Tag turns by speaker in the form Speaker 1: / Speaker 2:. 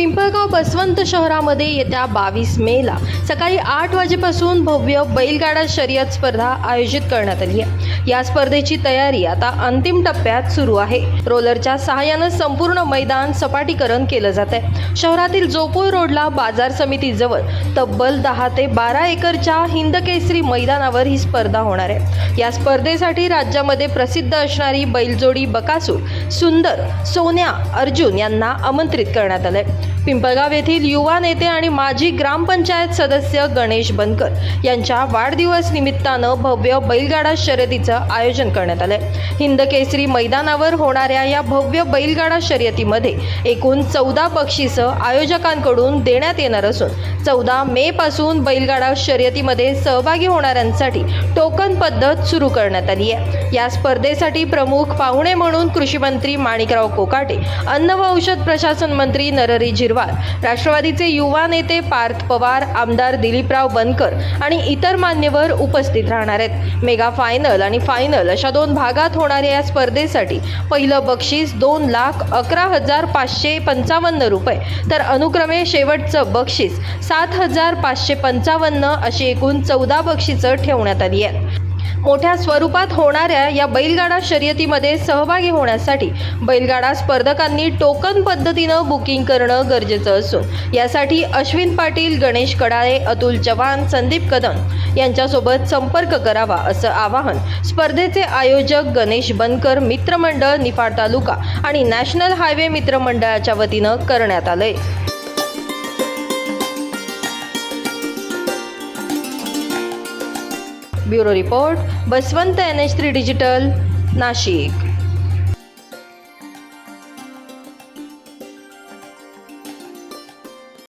Speaker 1: Pimpalgaon Baswant शहरामध्ये येत्या बावीस मेला सकाळी आठ वाजेपासून भव्य बैलगाडा शर्यत स्पर्धा आयोजित करण्यात आली आहे. या स्पर्धेची तयारी आता अंतिम टप्प्यात सुरू आहे. रोलरच्या सहाय्यानं संपूर्ण मैदान सपाटीकरण केलं जात आहे. शहरातील जोपूर रोडला बाजार समितीजवळ तब्बल दहा ते बारा एकरच्या हिंदकेसरी मैदानावर ही स्पर्धा होणार आहे. या स्पर्धेसाठी राज्यामध्ये प्रसिद्ध असणारी बैलजोडी बकासूर सुंदर सोन्या अर्जुन यांना आमंत्रित करण्यात आलंय. पिंपळगाव येथील युवा नेते आणि माजी ग्रामपंचायत सदस्य गणेश बनकर यांच्या वाढदिवस निमित्तानं भव्य बैलगाडा शर्यतीचं आयोजन करण्यात आलंय. हिंद केसरी मैदानावर होणाऱ्या या भव्य बैलगाडा शर्यतीमध्ये एकूण चौदा बक्षिसं आयोजकांकडून देण्यात येणार असून चौदा मे पासून बैलगाडा शर्यतीमध्ये सहभागी होणाऱ्यांसाठी टोकन पद्धत सुरू करण्यात आली आहे. या स्पर्धेसाठी प्रमुख पाहुणे म्हणून कृषी मंत्री माणिकराव कोकाटे अन्न व औषध प्रशासन मंत्री नरहरी झिरवाळ राष्ट्रवादीचे युवा नेते पार्थ पवार आमदार दिलीपराव बनकर आणि इतर मान्यवर उपस्थित राहणार आहेत. मेगा फायनल आणि फायनल अशा दोन भागात होणाऱ्या या स्पर्धेसाठी पहिलं बक्षीस दोन लाख अकरा हजार पाचशे पंचावन्न रुपये. तर अनुक्रमे शेवटचं बक्षीस सात हजार पाचशे पंचावन्न अशी एकूण चौदा बक्षिसं ठेवण्यात आली आहेत. मोठ्या स्वरूपात होणाऱ्या या बैलगाडा शर्यतीमध्ये सहभागी होण्यासाठी बैलगाडा स्पर्धकांनी टोकन पद्धतीनं बुकिंग करणं गरजेचं असून यासाठी अश्विन पाटील गणेश कडाळे अतुल चव्हाण संदीप कदम यांच्यासोबत संपर्क करावा असं आवाहन स्पर्धेचे आयोजक गणेश बनकर मित्रमंडळ निफाड तालुका आणि नॅशनल हायवे मित्रमंडळाच्या वतीनं करण्यात आलंय. Bureau report Baswant N H three digital Nashik.